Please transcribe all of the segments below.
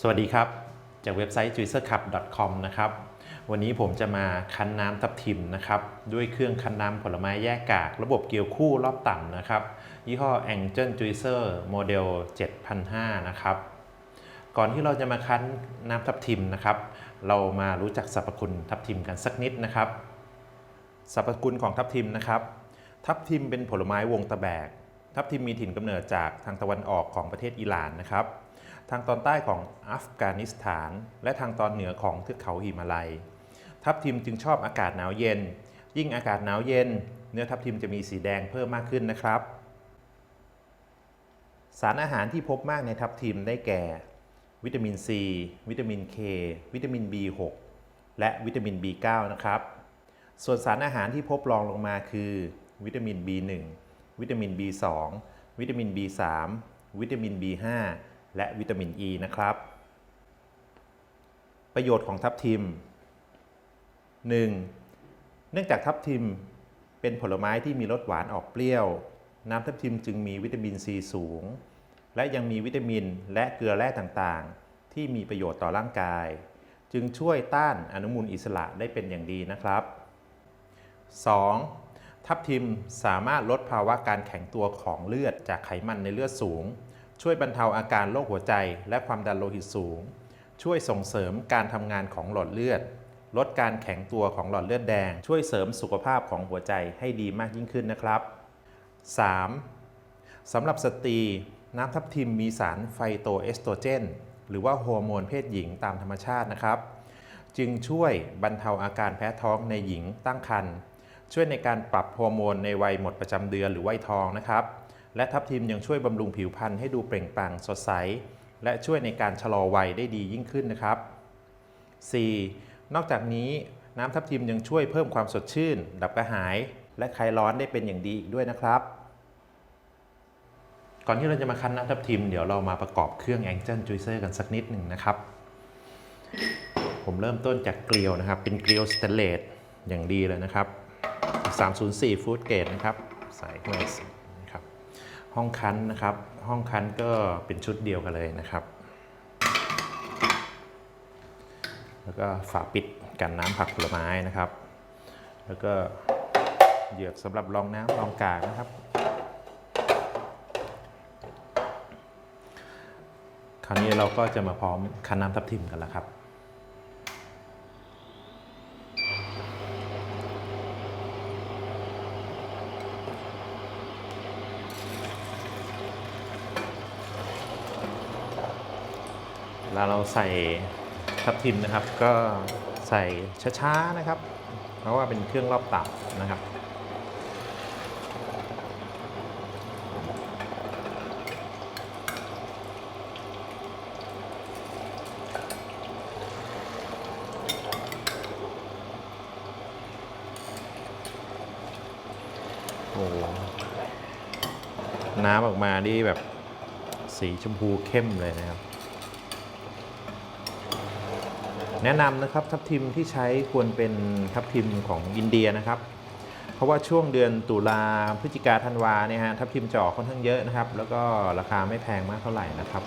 สวัสดีครับ จากเว็บไซต์ juicercup.com นะครับ วันนี้ผมจะมาคั้นน้ำทับทิมนะครับ ด้วยเครื่องคั้นน้ำผลไม้แยกกาก ระบบเกลียวคู่รอบต่ำนะครับ ยี่ห้อ Angel Juicer Model 7005 นะครับ ก่อนที่เราจะมาคั้นน้ำทับทิมนะครับ เรามารู้จักสรรพคุณทับทิมกันสักนิดนะครับ สรรพคุณของทับทิมนะครับ ทับทิมเป็นผลไม้วงตะแบก ทับทิมมีถิ่นกำเนิดจากทางตะวันออกของประเทศอิหร่านนะครับ ทางตอนใต้ของอัฟกานิสถาน และทางตอนเหนือของเทือกเขาหิมาลัย ทับทิมจึงชอบอากาศหนาวเย็น ยิ่งอากาศหนาวเย็น เนื้อทับทิมจะมีสีแดงเพิ่มมากขึ้นนะครับ สารอาหารที่พบมากในทับทิมได้แก่ วิตามิน C วิตามิน K วิตามิน B6 และวิตามิน B9 นะครับ ส่วนสารอาหารที่พบรองลงมาคือ วิตามิน B1 วิตามิน B2 วิตามิน B3 วิตามิน B5 และวิตามิน E นะครับ ประโยชน์ของทับทิม 1. เนื่องจากทับทิมเป็นผลไม้ที่มีรสหวานออกเปรี้ยว น้ำทับทิมจึงมีวิตามินซีสูง และยังมีวิตามินและเกลือแร่ต่างๆ ที่มีประโยชน์ต่อร่างกาย จึงช่วยต้านอนุมูลอิสระได้เป็นอย่างดีนะครับ 2. ทับทิมสามารถลดภาวะการแข็งตัวของเลือดจากไขมันในเลือดสูง ช่วยบรรเทาอาการโรคหัวใจ และความดันโลหิตสูง ช่วยส่งเสริมการทำงานของหลอดเลือด ลดการแข็งตัวของหลอดเลือดแดง ช่วยเสริมสุขภาพของหัวใจให้ดีมากยิ่งขึ้นนะครับ 3. สำหรับสตรีน้ำทับทิมมีสารไฟโตเอสโตรเจน หรือว่าฮอร์โมนเพศหญิงตามธรรมชาตินะครับ จึงช่วยบรรเทาอาการแพ้ท้องในหญิงตั้งครรภ์ช่วยในการปรับฮอร์โมนในวัยหมดประจำเดือนหรือวัยทองนะครับ และทับทิมยังช่วยบำรุงผิวพรรณให้ดูเปล่งปลั่งสดใส และช่วยในการชะลอวัยได้ดียิ่งขึ้นนะครับ 4. นอกจากนี้น้ำทับทิมยังช่วยเพิ่มความสดชื่น ดับกระหาย และคลายร้อนได้เป็นอย่างดีอีกด้วยนะครับ ก่อนที่เราจะมาคั้นน้ำทับทิม เดี๋ยวเรามาประกอบเครื่อง Angel Juicer กันสักนิดหนึ่งนะครับ ผมเริ่มต้นจากเกลียวนะครับ เป็นเกลียวสเตนเลสอย่างดีเลยนะครับ 304 ฟูดเกรดนะครับ ใส่เข้าไป ห้องคั้นนะครับ ห้องคั้นก็เป็นชุดเดียวกันเลยนะครับ แล้วก็ฝาปิดกันน้ำผักผลไม้นะครับ แล้วก็เหยือกสำหรับรองน้ำรองกากนะครับ คราวนี้เราก็จะมาพร้อมคั้นน้ำทับทิมกันแล้วครับ เวลาเราใส่ทับทิมนะครับ ก็ใส่ช้าๆนะครับ เพราะว่าเป็นเครื่องรอบต่ำนะครับโอ้โหน้ำออกมานี่แบบสีชมพูเข้มเลยนะครับ แนะนำนะครับทับทิมที่ใช้ควรเป็นทับทิมของอินเดียนะครับ เพราะว่าช่วงเดือนตุลาพฤศจิกาธันวาเนี่ยฮะทับทิมจะออกค่อนข้างเยอะนะครับ แล้วก็ราคาไม่แพงมากเท่าไหร่นะครับ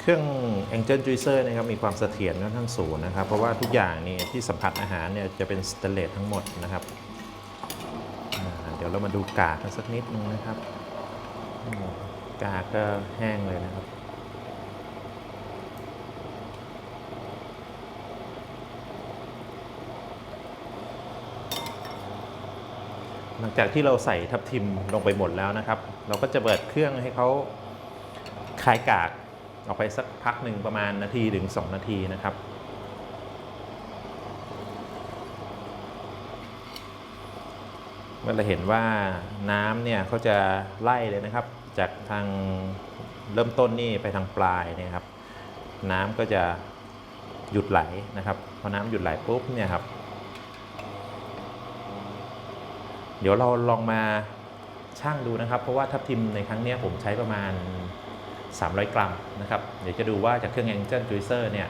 เครื่อง Angel Juicer นะครับมีความเสถียรค่อนข้างสูงนะครับ เพราะว่าทุกอย่างนี่ที่สัมผัสอาหารเนี่ยจะเป็นสเตนเลสทั้งหมดนะครับ เดี๋ยวเรามาดูกากกันสักนิดนึงนะครับ กากก็แห้งเลยนะครับหลังจากที่เราใส่ทับทิมลงไปหมดแล้วนะครับ เราก็จะเปิดเครื่องให้เขาคลายกากออกไปสักพักหนึ่งประมาณนาทีถึง 2 นาทีนะครับ เมื่อเราเห็นว่าน้ำเนี่ยเขาจะไล่เลยนะครับ จากทางเริ่มต้นนี่ไปทางปลายเนี่ยครับ น้ำก็จะหยุดไหลนะครับพอน้ำหยุดไหลปุ๊บเนี่ยครับ เดี๋ยวเราลองมาชั่งดูนะครับ เพราะว่าทับทิมในครั้งนี้ผมใช้ประมาณ 300 กรัมนะครับ เดี๋ยวจะดูว่าจากเครื่อง Angel Juicer เนี่ย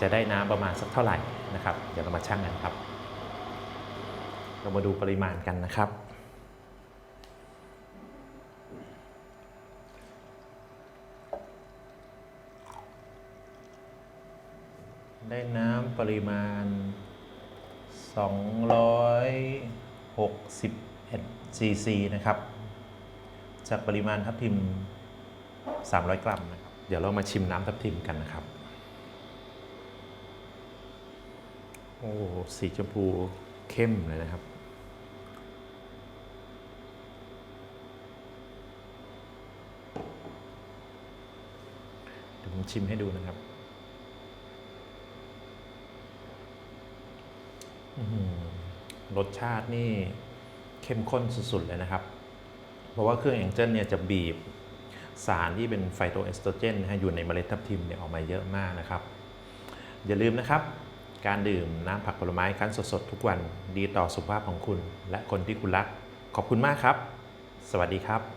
จะได้น้ำประมาณสักเท่าไหร่นะครับ เดี๋ยวเรามาชั่งกันครับ เรามาดูปริมาณกันนะครับ ได้น้ำปริมาณ 261ซีซีนะครับ จากปริมาณทับทิม 300 กรัมนะครับ เดี๋ยวเรามาชิมน้ำทับทิมกันนะครับโอ้ สีชมพูเข้มเลยนะครับ เดี๋ยวผม ชิมให้ดูนะครับรสชาตินี่เข้มข้นสุดๆเลยนะครับ เพราะว่าเครื่องแองเจิลเนี่ยจะบีบสารที่เป็นไฟโตเอสโตรเจนนะอยู่ในเมล็ดทับทิมเนี่ยออกมาเยอะมากนะครับ อย่าลืมนะครับ การดื่มน้ำผักผลไม้คั้นสดๆ ทุกวันดีต่อสุขภาพของคุณ และคนที่คุณรัก ขอบคุณมากครับ สวัสดีครับ